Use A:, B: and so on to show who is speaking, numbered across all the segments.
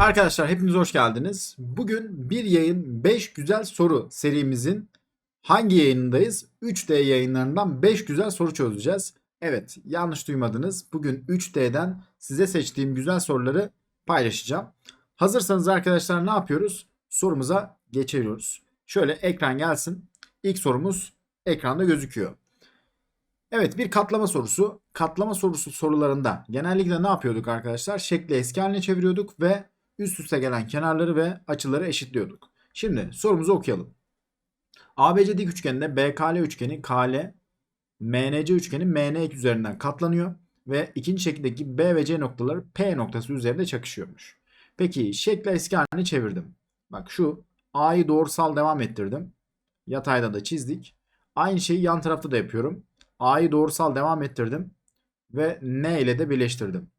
A: Arkadaşlar hepiniz hoş geldiniz. Bugün bir yayın 5 güzel soru serimizin hangi yayınındayız? 3D yayınlarından 5 güzel soru çözeceğiz. Evet yanlış duymadınız. Bugün 3D'den size seçtiğim güzel soruları paylaşacağım. Hazırsanız arkadaşlar ne yapıyoruz? Sorumuza geçiyoruz. Şöyle ekran gelsin. İlk sorumuz ekranda gözüküyor. Evet bir katlama sorusu. Katlama sorusu sorularında genellikle ne yapıyorduk arkadaşlar? Şekli eski haline çeviriyorduk ve üst üste gelen kenarları ve açıları eşitliyorduk. Şimdi sorumuzu okuyalım. ABC dik üçgeninde BKL üçgeni KL, MNC üçgeni MN üzerinden katlanıyor ve ikinci şekildeki B ve C noktaları P noktası üzerinde çakışıyormuş. Peki şekli eski haline çevirdim. Bak şu A'yı doğrusal devam ettirdim. Yatayda da çizdik. Aynı şeyi yan tarafta da yapıyorum. A'yı doğrusal devam ettirdim ve N ile de birleştirdim.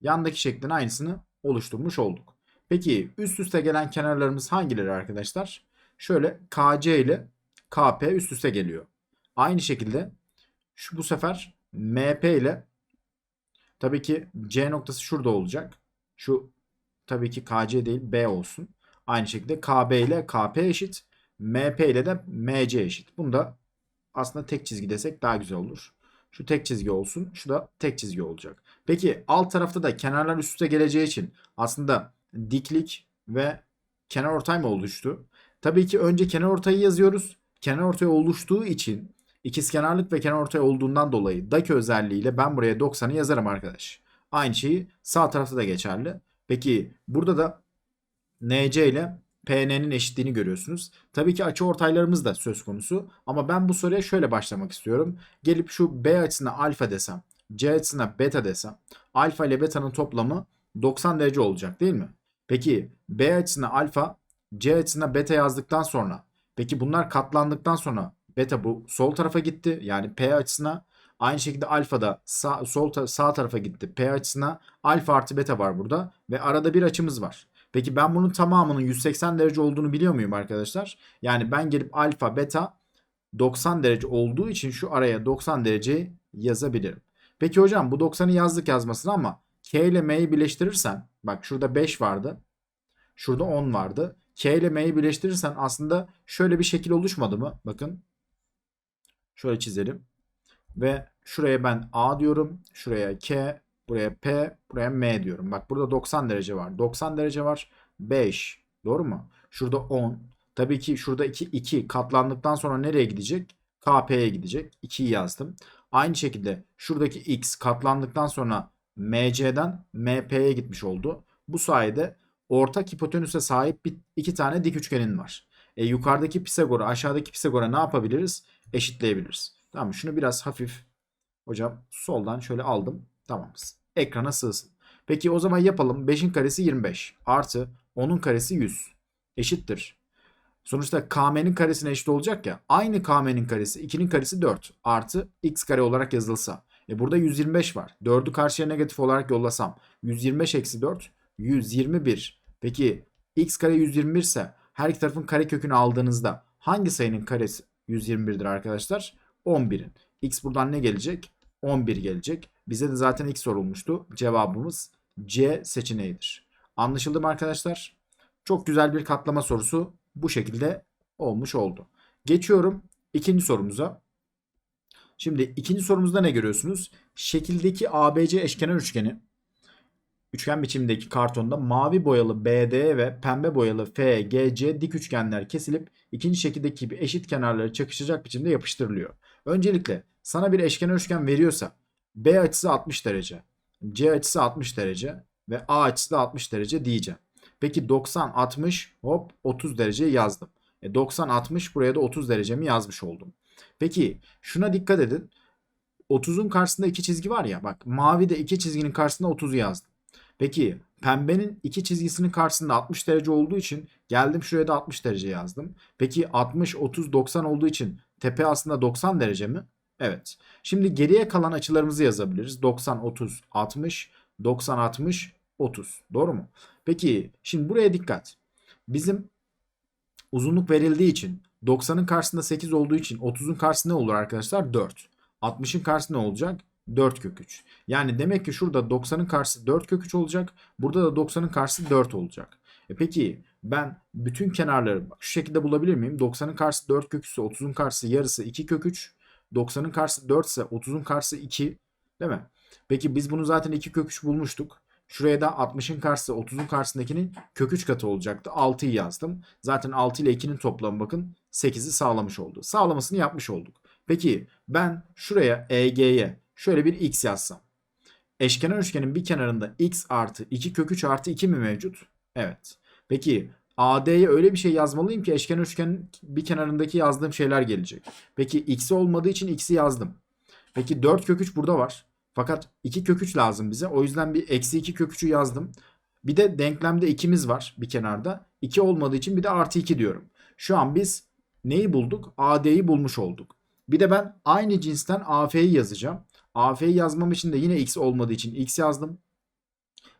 A: Yandaki şeklin aynısını oluşturmuş olduk. Peki üst üste gelen kenarlarımız hangileri arkadaşlar? Şöyle KC ile KP üst üste geliyor. Aynı şekilde şu bu sefer MP ile tabii ki C noktası şurada olacak. Şu tabii ki KC değil B olsun. Aynı şekilde KB ile KP eşit. MP ile de MC eşit. Bunu da aslında tek çizgi desek daha güzel olur. Şu tek çizgi olsun. Şu da tek çizgi olacak. Peki alt tarafta da kenarlar üst üste geleceği için aslında diklik ve kenar ortay mı oluştu? Tabii ki önce kenar ortayı yazıyoruz. Kenar ortay oluştuğu için ikizkenarlık ve kenar ortay olduğundan dolayı daki özelliğiyle ben buraya 90'ı yazarım arkadaş. Aynı şeyi sağ tarafta da geçerli. Peki burada da NC ile PN'nin eşitliğini görüyorsunuz. Tabii ki açı ortaylarımız da söz konusu. Ama ben bu soruya şöyle başlamak istiyorum. Gelip şu B açısına alfa desem, C açısına beta desem, alfa ile beta'nın toplamı 90 derece olacak değil mi? Peki B açısına alfa, C açısına beta yazdıktan sonra, peki bunlar katlandıktan sonra beta bu sol tarafa gitti. Yani P açısına Aynı şekilde alfa da sağ, sol ta, sağ tarafa gitti. P açısına alfa artı beta var burada. Ve arada bir açımız var. Peki ben bunun tamamının 180 derece olduğunu biliyor muyum arkadaşlar? Yani ben gelip alfa beta 90 derece olduğu için şu araya 90 derece yazabilirim. Peki hocam bu 90'ı yazdık yazmasına ama K ile M'yi birleştirirsen bak şurada 5 vardı. Şurada 10 vardı. K ile M'yi birleştirirsen aslında şöyle bir şekil oluşmadı mı? Bakın. Şöyle çizelim. Ve şuraya ben A diyorum. Şuraya K. Buraya P. Buraya M diyorum. Bak burada 90 derece var. 90 derece var. 5. Doğru mu? Şurada 10. Tabii ki şurada 2, 2 katlandıktan sonra nereye gidecek? KP'ye gidecek. 2'yi yazdım. Aynı şekilde şuradaki X katlandıktan sonra MC'den MP'ye gitmiş oldu. Bu sayede ortak hipotenüse sahip bir, iki tane dik üçgenin var. E, yukarıdaki Pisagor'u aşağıdaki Pisagor'a ne yapabiliriz? Eşitleyebiliriz. Tamam şunu biraz hafif hocam soldan şöyle aldım. Tamamız. Ekrana sığsın. Peki o zaman yapalım. 5'in karesi 25 artı 10'un karesi 100 eşittir. Sonuçta km'nin karesine eşit olacak ya. Aynı km'nin karesi 2'nin karesi 4 artı x kare olarak yazılsa. E burada 125 var. 4'ü karşıya negatif olarak yollasam. 125 eksi 4 121. Peki x kare 121 ise her iki tarafın kare kökünü aldığınızda hangi sayının karesi 121'dir arkadaşlar? 11'in. X buradan ne gelecek? 11 gelecek. Bize de zaten x sorulmuştu. Cevabımız C seçeneğidir. Anlaşıldı mı arkadaşlar? Çok güzel bir katlama sorusu bu şekilde olmuş oldu. Geçiyorum ikinci sorumuza. Şimdi ikinci sorumuzda ne görüyorsunuz? Şekildeki ABC eşkenar üçgeni üçgen biçimindeki kartonda mavi boyalı BD ve pembe boyalı FGC dik üçgenler kesilip ikinci şekildeki gibi eşit kenarları çakışacak biçimde yapıştırılıyor. Öncelikle sana bir eşkenar üçgen veriyorsa B açısı 60 derece, C açısı 60 derece ve A açısı da 60 derece diyeceğim. Peki 90 60 hop 30 derece yazdım. E 90 60 buraya da 30 derecemi yazmış oldum. Peki şuna dikkat edin. 30'un karşısında iki çizgi var ya bak mavi de iki çizginin karşısında 30'u yazdım. Peki pembenin iki çizgisinin karşısında 60 derece olduğu için geldim şuraya da 60 derece yazdım. Peki 60 30 90 olduğu için tepe aslında 90 derece mi? Evet. Şimdi geriye kalan açılarımızı yazabiliriz. 90 30 60 90 60 30. Doğru mu? Peki şimdi buraya dikkat. Bizim uzunluk verildiği için 90'ın karşısında 8 olduğu için 30'un karşısında ne olur arkadaşlar? 4. 60'ın karşısında ne olacak? 4 kök 3. Yani demek ki şurada 90'ın karşısı 4 kök 3 olacak. Burada da 90'ın karşısı 4 olacak. E peki ben bütün kenarları şu şekilde bulabilir miyim? 90'ın karşısı 4 kök 3 ise 30'un karşısı yarısı 2 kök 3. 90'ın karşısı 4 ise 30'un karşısı 2. Değil mi? Peki biz bunu zaten 2 kök 3 bulmuştuk. Şuraya da 60'ın karşısı 30'un karşısındakinin kök 3 katı olacaktı. 6'yı yazdım. Zaten 6 ile 2'nin toplamı bakın 8'i sağlamış oldu. Sağlamasını yapmış olduk. Peki ben şuraya EG'ye şöyle bir x yazsam. Eşkenar üçgenin bir kenarında x artı 2 kök 3 artı 2 mi mevcut? Evet. Peki AD'ye öyle bir şey yazmalıyım ki eşkenar üçgenin bir kenarındaki yazdığım şeyler gelecek. Peki x'i olmadığı için x'i yazdım. Peki 4 kök 3 burada var. Fakat 2 kök 3 lazım bize. O yüzden bir eksi 2 kök 3'ü yazdım. Bir de denklemde 2'miz var bir kenarda. 2 olmadığı için bir de artı 2 diyorum. Şu an biz neyi bulduk? AD'yi bulmuş olduk. Bir de ben aynı cinsten AF'yi yazacağım. AF'yi yazmam için de yine x olmadığı için x yazdım.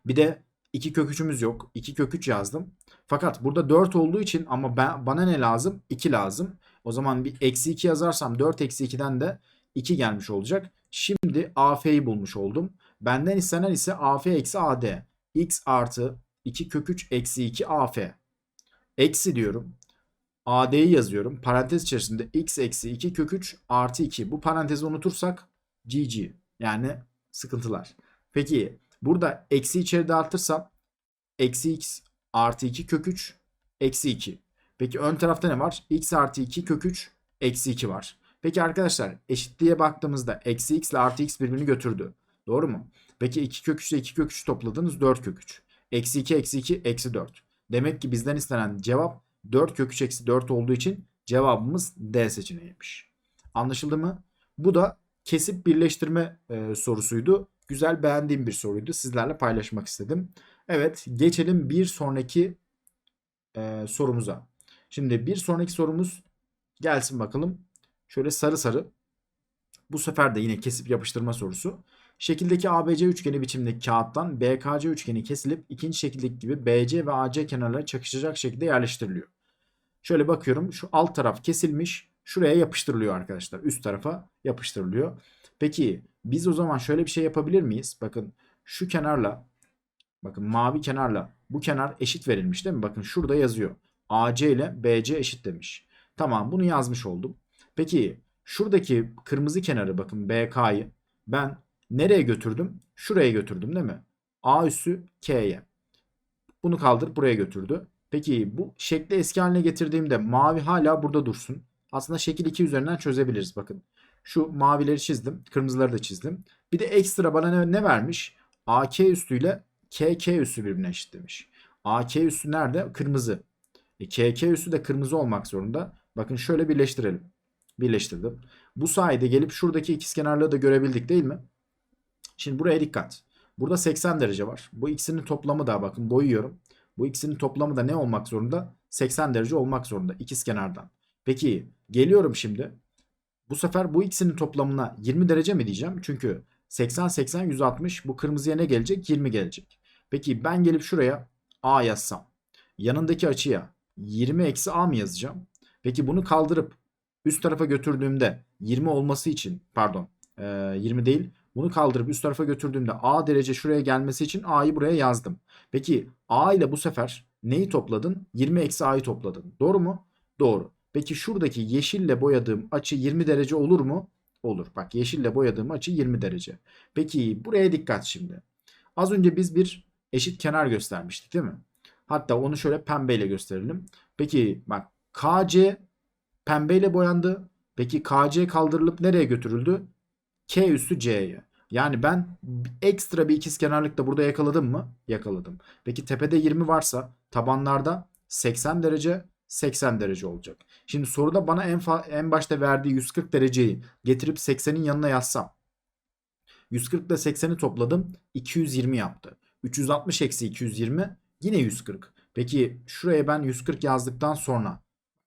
A: Bir de 2 kök 3'ümüz yok. 2 kök 3 yazdım. Fakat burada 4 olduğu için ama ben, bana ne lazım? 2 lazım. O zaman bir eksi 2 yazarsam 4 eksi 2'den de 2 gelmiş olacak. Şimdi AF'yi bulmuş oldum. Benden istenen ise AF eksi AD. X artı 2 kök 3 eksi 2 AF. Eksi diyorum. AD'yi yazıyorum. Parantez içerisinde x eksi 2 kök 3 artı 2. Bu parantezi unutursak GG. Yani sıkıntılar. Peki burada eksi içeri dağıtırsam eksi x artı 2 kök 3 eksi 2. Peki ön tarafta ne var? x artı 2 kök 3 eksi 2 var. Peki arkadaşlar eşitliğe baktığımızda eksi x ile artı x birbirini götürdü. Doğru mu? Peki 2 kök 3 ile 2 kök 3 topladınız 4 kök 3. Eksi 2 eksi 2 eksi 4. Demek ki bizden istenen cevap 4 kök 3 eksi 4 olduğu için cevabımız D seçeneğiymiş. Anlaşıldı mı? Bu da kesip birleştirme e, sorusuydu. Güzel beğendiğim bir soruydu. Sizlerle paylaşmak istedim. Evet geçelim bir sonraki e, sorumuza. Şimdi bir sonraki sorumuz gelsin bakalım. Şöyle sarı sarı. Bu sefer de yine kesip yapıştırma sorusu. Şekildeki ABC üçgeni biçimindeki kağıttan BKC üçgeni kesilip ikinci şekildeki gibi BC ve AC kenarları çakışacak şekilde yerleştiriliyor. Şöyle bakıyorum şu alt taraf kesilmiş şuraya yapıştırılıyor arkadaşlar. Üst tarafa yapıştırılıyor. Peki biz o zaman şöyle bir şey yapabilir miyiz? Bakın şu kenarla bakın mavi kenarla bu kenar eşit verilmiş değil mi? Bakın şurada yazıyor. AC ile BC eşit demiş. Tamam bunu yazmış oldum. Peki şuradaki kırmızı kenarı bakın BK'yı ben nereye götürdüm? Şuraya götürdüm değil mi? A üssü K'ye. Bunu kaldırıp buraya götürdü. Peki bu şekli eski haline getirdiğimde mavi hala burada dursun. Aslında şekil 2 üzerinden çözebiliriz bakın. Şu mavileri çizdim. Kırmızıları da çizdim. Bir de ekstra bana ne, ne vermiş? AK üstüyle KK üstü birbirine eşit demiş. AK üstü nerede? Kırmızı. E, KK üstü de kırmızı olmak zorunda. Bakın şöyle birleştirelim. Birleştirdim. Bu sayede gelip şuradaki ikizkenarlığı da görebildik değil mi? Şimdi buraya dikkat. Burada 80 derece var. Bu ikisinin toplamı da bakın boyuyorum. Bu ikisinin toplamı da ne olmak zorunda? 80 derece olmak zorunda ikizkenardan. Peki geliyorum şimdi. Bu sefer bu ikisinin toplamına 20 derece mi diyeceğim? Çünkü 80 80 160 bu kırmızıya ne gelecek? 20 gelecek. Peki ben gelip şuraya A yazsam. Yanındaki açıya 20 eksi A mı yazacağım? Peki bunu kaldırıp üst tarafa götürdüğümde 20 olması için pardon 20 değil bunu kaldırıp üst tarafa götürdüğümde A derece şuraya gelmesi için A'yı buraya yazdım. Peki A ile bu sefer neyi topladın? 20 eksi A'yı topladın. Doğru mu? Doğru. Peki şuradaki yeşille boyadığım açı 20 derece olur mu? Olur. Bak yeşille boyadığım açı 20 derece. Peki buraya dikkat şimdi. Az önce biz bir eşit kenar göstermiştik değil mi? Hatta onu şöyle pembeyle gösterelim. Peki bak KC pembeyle boyandı. Peki KC kaldırılıp nereye götürüldü? K üstü C'ye. Yani ben ekstra bir ikizkenarlık da burada yakaladım mı? Yakaladım. Peki tepede 20 varsa tabanlarda 80 derece 80 derece olacak. Şimdi soruda bana en, en başta verdiği 140 dereceyi getirip 80'in yanına yazsam. 140 ile 80'i topladım 220 yaptı. 360 eksi 220 yine 140. Peki şuraya ben 140 yazdıktan sonra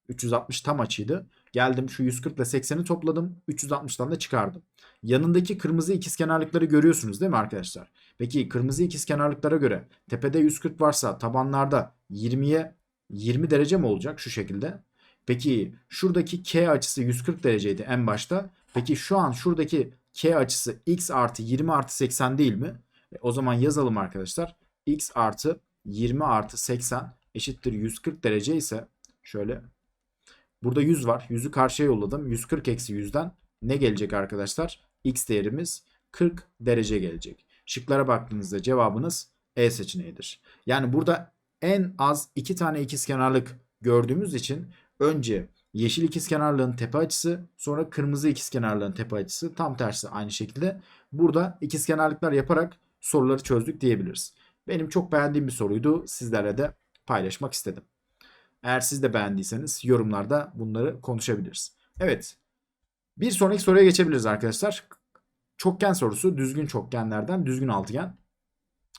A: 360 tam açıydı. Geldim şu 140 ile 80'i topladım. 360'dan da çıkardım. Yanındaki kırmızı ikizkenarlıkları görüyorsunuz değil mi arkadaşlar? Peki kırmızı ikizkenarlıklara göre tepede 140 varsa tabanlarda 20'ye 20 derece mi olacak şu şekilde? Peki şuradaki K açısı 140 dereceydi en başta. Peki şu an şuradaki K açısı x artı 20 artı 80 değil mi? E, o zaman yazalım arkadaşlar. x artı 20 artı 80 eşittir 140 derece ise şöyle burada 100 var. 100'ü karşıya yolladım. 140 eksi 100'den ne gelecek arkadaşlar? X değerimiz 40 derece gelecek. Şıklara baktığınızda cevabınız E seçeneğidir. Yani burada en az iki tane ikizkenarlık gördüğümüz için önce yeşil ikizkenarlığın tepe açısı sonra kırmızı ikizkenarlığın tepe açısı tam tersi aynı şekilde. Burada ikizkenarlıklar yaparak soruları çözdük diyebiliriz. Benim çok beğendiğim bir soruydu. Sizlerle de paylaşmak istedim. Eğer siz de beğendiyseniz yorumlarda bunları konuşabiliriz. Evet. Bir sonraki soruya geçebiliriz arkadaşlar. Çokgen sorusu düzgün çokgenlerden düzgün altıgen.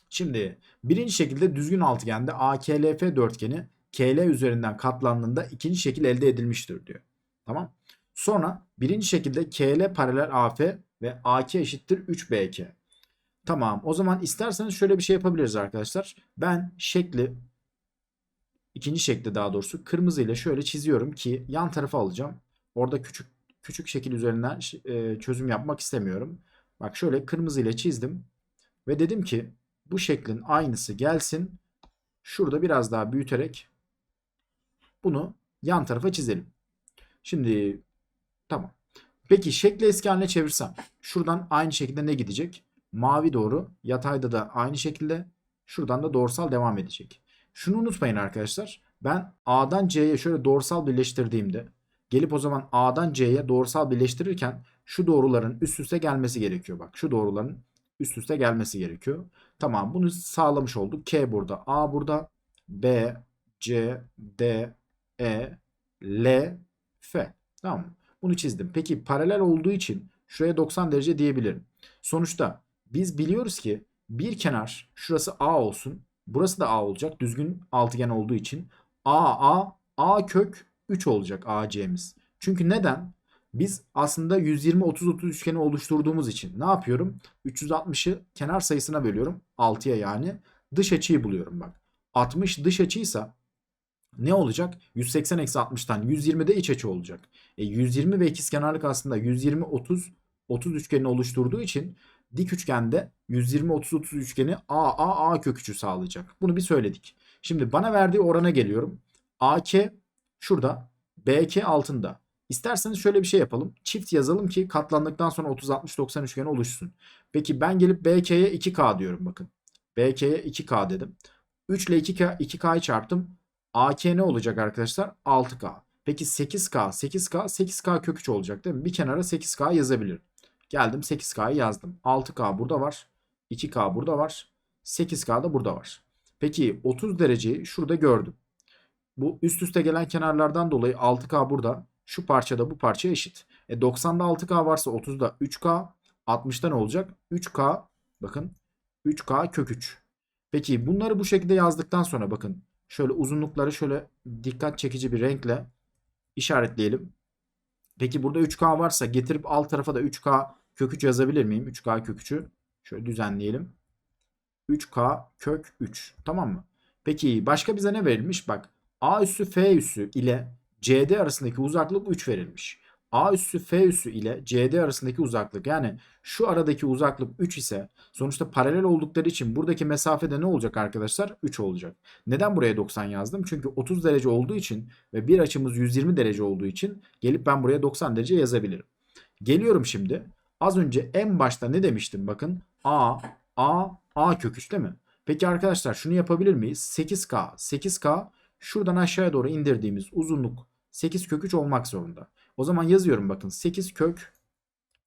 A: Şimdi birinci şekilde düzgün altıgende AKLF dörtgeni KL üzerinden katlandığında ikinci şekil elde edilmiştir diyor. Tamam. Sonra birinci şekilde KL paralel AF ve AK eşittir 3BK. Tamam. O zaman isterseniz şöyle bir şey yapabiliriz arkadaşlar. Ben şekli ikinci şekli daha doğrusu kırmızı ile şöyle çiziyorum ki yan tarafa alacağım. Orada küçük küçük şekil üzerinden e, çözüm yapmak istemiyorum. Bak şöyle kırmızı ile çizdim ve dedim ki bu şeklin aynısı gelsin. Şurada biraz daha büyüterek bunu yan tarafa çizelim. Şimdi tamam. Peki şekli eski haline çevirsem şuradan aynı şekilde ne gidecek? Mavi doğru yatayda da aynı şekilde şuradan da doğrusal devam edecek. Şunu unutmayın arkadaşlar. Ben A'dan C'ye şöyle doğrusal birleştirdiğimde gelip o zaman A'dan C'ye doğrusal birleştirirken şu doğruların üst üste gelmesi gerekiyor. Bak şu doğruların üst üste gelmesi gerekiyor. Tamam bunu sağlamış olduk. K burada, A burada, B, C, D, E, L, F. Tamam mı? Bunu çizdim. Peki paralel olduğu için şuraya 90 derece diyebilirim. Sonuçta biz biliyoruz ki bir kenar şurası A olsun. Burası da A olacak. Düzgün altıgen olduğu için. A, A, A kök 3 olacak AC'miz. Çünkü neden? Biz aslında 120-30-30 üçgeni oluşturduğumuz için ne yapıyorum? 360'ı kenar sayısına bölüyorum. 6'ya yani. Dış açıyı buluyorum bak. 60 dış açıysa ne olacak? 180 eksi 60'tan 120 de iç açı olacak. E 120 ve ikizkenarlık aslında 120-30 30 üçgenini oluşturduğu için dik üçgende 120-30-30 üçgeni A, A, A kök 3'ü sağlayacak. Bunu bir söyledik. Şimdi bana verdiği orana geliyorum. AK şurada, BK altında. İsterseniz şöyle bir şey yapalım. Çift yazalım ki katlandıktan sonra 30-60-90 üçgeni oluşsun. Peki ben gelip BK'ye 2K diyorum bakın. BK'ye 2K dedim. 3 ile 2K, 2K'yı çarptım. AK ne olacak arkadaşlar? 6K. Peki 8K, 8K, 8K kök 3 olacak değil mi? Bir kenara 8K yazabilirim. Geldim 8K'yı yazdım. 6K burada var. 2K burada var. 8K da burada var. Peki 30 dereceyi şurada gördüm. Bu üst üste gelen kenarlardan dolayı 6K burada. Şu parçada bu parça eşit. E 90'da 6K varsa 30'da 3K. 60'da ne olacak? 3K. Bakın 3K kök 3. Peki bunları bu şekilde yazdıktan sonra bakın. Şöyle uzunlukları şöyle dikkat çekici bir renkle işaretleyelim. Peki burada 3K varsa getirip alt tarafa da 3K kök 3 yazabilir miyim? 3K kök 3'ü şöyle düzenleyelim. 3K kök 3. Tamam mı? Peki başka bize ne verilmiş? Bak A üssü F üssü ile CD arasındaki uzaklık 3 verilmiş. A üssü F üssü ile CD arasındaki uzaklık yani şu aradaki uzaklık 3 ise sonuçta paralel oldukları için buradaki mesafede ne olacak arkadaşlar? 3 olacak. Neden buraya 90 yazdım? Çünkü 30 derece olduğu için ve bir açımız 120 derece olduğu için gelip ben buraya 90 derece yazabilirim. Geliyorum şimdi. Az önce en başta ne demiştim bakın. A, A, A kök 3 değil mi? Peki arkadaşlar şunu yapabilir miyiz? 8K, 8K şuradan aşağıya doğru indirdiğimiz uzunluk 8 kök 3 olmak zorunda. O zaman yazıyorum bakın 8 kök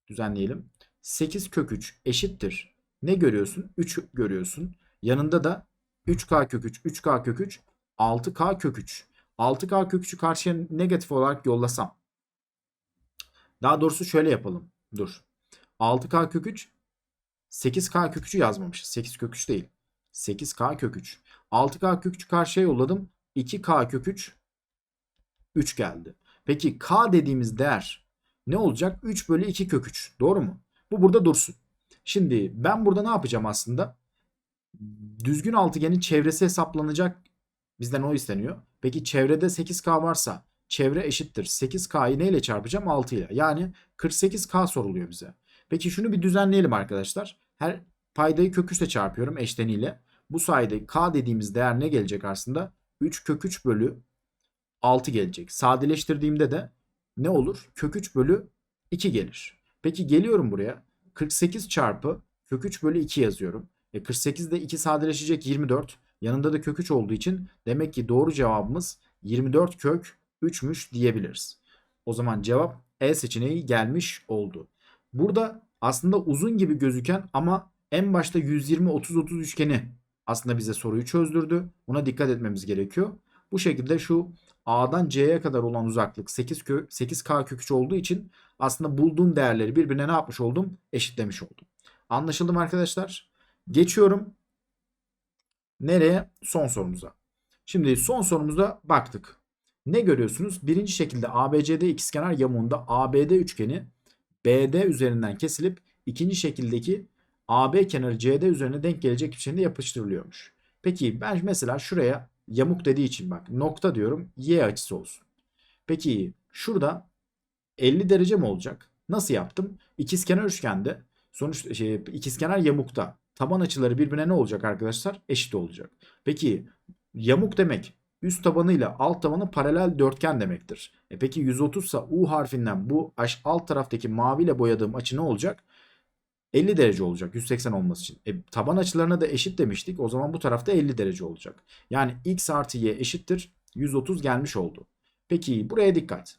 A: düzenleyelim. 8 kök 3 eşittir. Ne görüyorsun? 3 görüyorsun. Yanında da 3K kök 3, 3K kök 3, 6K kök 3. 6K kök 3'ü karşıya negatif olarak yollasam. Daha doğrusu şöyle yapalım. Dur. 6K kök 3 8K kök 3'ü yazmamışız. 8 kök 3 değil. 8K kök 3. 6K kök 3'ü karşıya yolladım. 2K kök 3 3 geldi. Peki K dediğimiz değer ne olacak? 3 bölü 2 kök 3. Doğru mu? Bu burada dursun. Şimdi ben burada ne yapacağım aslında? Düzgün altıgenin çevresi hesaplanacak. Bizden o isteniyor. Peki çevrede 8K varsa çevre eşittir. 8K'yı neyle çarpacağım? 6 ile. Yani 48K soruluyor bize. Peki şunu bir düzenleyelim arkadaşlar. Her paydayı kök 3 ile çarpıyorum eşleniyle. Bu sayede k dediğimiz değer ne gelecek aslında? 3 kök 3 bölü 6 gelecek. Sadeleştirdiğimde de ne olur? Kök 3 bölü 2 gelir. Peki geliyorum buraya. 48 çarpı kök 3 bölü 2 yazıyorum. E 48 de 2 sadeleşecek 24. Yanında da kök 3 olduğu için demek ki doğru cevabımız 24 kök 3'müş diyebiliriz. O zaman cevap E seçeneği gelmiş oldu. Burada aslında uzun gibi gözüken ama en başta 120-30-30 üçgeni aslında bize soruyu çözdürdü. Buna dikkat etmemiz gerekiyor. Bu şekilde şu A'dan C'ye kadar olan uzaklık 8 kö 8K kök 3 olduğu için aslında bulduğum değerleri birbirine ne yapmış oldum? Eşitlemiş oldum. Anlaşıldı mı arkadaşlar? Geçiyorum. Nereye? Son sorumuza. Şimdi son sorumuza baktık. Ne görüyorsunuz? Birinci şekilde ABCD ikizkenar yamuğunda ABD üçgeni BD üzerinden kesilip ikinci şekildeki AB kenarı CD üzerine denk gelecek biçimde yapıştırılıyormuş. Peki ben mesela şuraya yamuk dediği için bak nokta diyorum y açısı olsun. Peki şurada 50 derece mi olacak? Nasıl yaptım? İkizkenar üçgende sonuç şey, ikizkenar yamukta taban açıları birbirine ne olacak arkadaşlar? Eşit olacak. Peki yamuk demek üst tabanıyla alt tabanı paralel dörtgen demektir. E peki 130 ise U harfinden bu alt taraftaki maviyle boyadığım açı ne olacak? 50 derece olacak 180 olması için. E, taban açılarına da eşit demiştik. O zaman bu tarafta 50 derece olacak. Yani x artı y eşittir 130 gelmiş oldu. Peki buraya dikkat.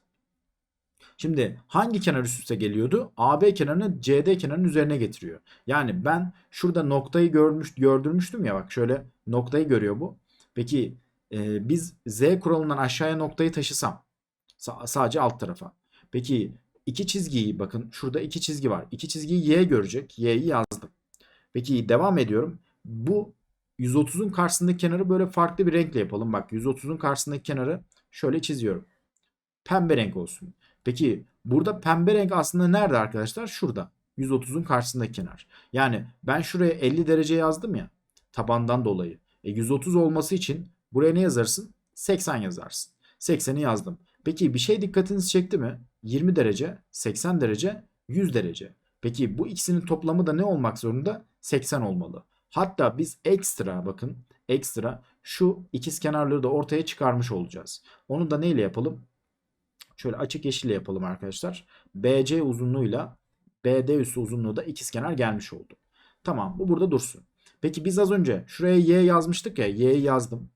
A: Şimdi hangi kenar üst üste geliyordu? AB kenarını CD kenarının üzerine getiriyor. Yani ben şurada noktayı görmüş, gördürmüştüm ya bak şöyle noktayı görüyor bu. Peki e, biz Z kuralından aşağıya noktayı taşısam sadece alt tarafa. Peki iki çizgiyi bakın şurada iki çizgi var. İki çizgiyi Y görecek. Y'yi yazdım. Peki devam ediyorum. Bu 130'un karşısındaki kenarı böyle farklı bir renkle yapalım. Bak 130'un karşısındaki kenarı şöyle çiziyorum. Pembe renk olsun. Peki burada pembe renk aslında nerede arkadaşlar? Şurada. 130'un karşısındaki kenar. Yani ben şuraya 50 derece yazdım ya. Tabandan dolayı. E 130 olması için buraya ne yazarsın? 80 yazarsın. 80'i yazdım. Peki bir şey dikkatinizi çekti mi? 20 derece, 80 derece, 100 derece. Peki bu ikisinin toplamı da ne olmak zorunda? 80 olmalı. Hatta biz ekstra bakın ekstra şu ikiz kenarları da ortaya çıkarmış olacağız. Onu da neyle yapalım? Şöyle açık yeşille yapalım arkadaşlar. BC uzunluğuyla BD üssü uzunluğu da ikizkenar gelmiş oldu. Tamam bu burada dursun. Peki biz az önce şuraya Y yazmıştık ya Y'yi yazdım.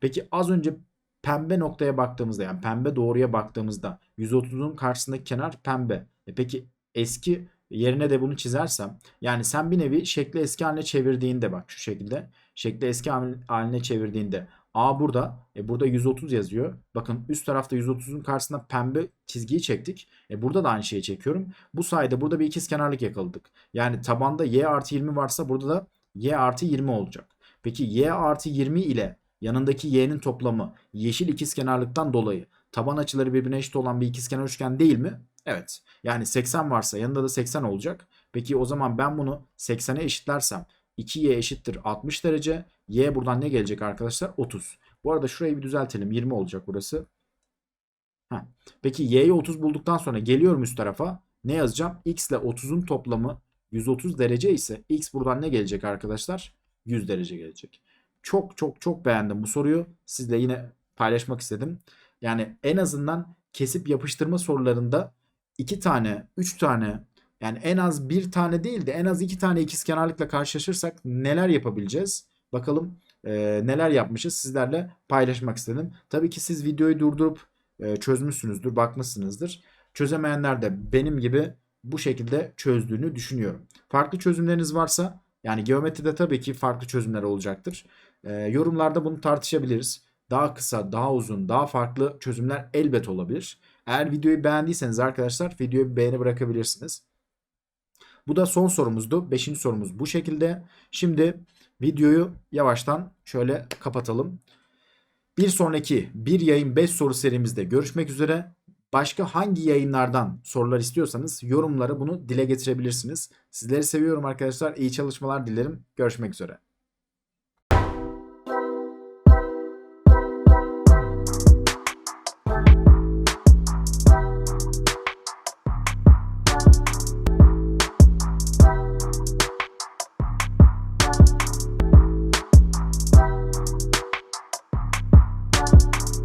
A: Peki az önce pembe noktaya baktığımızda yani pembe doğruya baktığımızda 130'un karşısındaki kenar pembe. E peki eski yerine de bunu çizersem yani sen bir nevi şekli eski haline çevirdiğinde bak şu şekilde şekli eski haline çevirdiğinde A burada. E burada 130 yazıyor. Bakın üst tarafta 130'un karşısına pembe çizgiyi çektik. E burada da aynı şeyi çekiyorum. Bu sayede burada bir ikiz kenarlık yakaladık. Yani tabanda y artı 20 varsa burada da y artı 20 olacak. Peki y artı 20 ile yanındaki y'nin toplamı yeşil ikizkenarlıktan dolayı taban açıları birbirine eşit olan bir ikizkenar üçgen değil mi? Evet. Yani 80 varsa yanında da 80 olacak. Peki o zaman ben bunu 80'e eşitlersem 2y eşittir 60 derece. Y buradan ne gelecek arkadaşlar? 30. Bu arada şurayı bir düzeltelim. 20 olacak burası. Heh. Peki y'yi 30 bulduktan sonra geliyorum üst tarafa. Ne yazacağım? x ile 30'un toplamı 130 derece ise x buradan ne gelecek arkadaşlar? 100 derece gelecek. Çok çok çok beğendim bu soruyu. Sizle yine paylaşmak istedim. Yani en azından kesip yapıştırma sorularında 2 tane, 3 tane yani en az bir tane değil de en az iki tane ikizkenarlıkla karşılaşırsak neler yapabileceğiz? Bakalım e, neler yapmışız sizlerle paylaşmak istedim. Tabii ki siz videoyu durdurup e, çözmüşsünüzdür, bakmışsınızdır. Çözemeyenler de benim gibi bu şekilde çözdüğünü düşünüyorum. Farklı çözümleriniz varsa yani geometride tabii ki farklı çözümler olacaktır. E, yorumlarda bunu tartışabiliriz. Daha kısa, daha uzun, daha farklı çözümler elbet olabilir. Eğer videoyu beğendiyseniz arkadaşlar videoyu bir beğeni bırakabilirsiniz. Bu da son sorumuzdu. Beşinci sorumuz bu şekilde. Şimdi videoyu yavaştan şöyle kapatalım. Bir sonraki bir yayın 5 soru serimizde görüşmek üzere. Başka hangi yayınlardan sorular istiyorsanız yorumlara bunu dile getirebilirsiniz. Sizleri seviyorum arkadaşlar. İyi çalışmalar dilerim. Görüşmek üzere.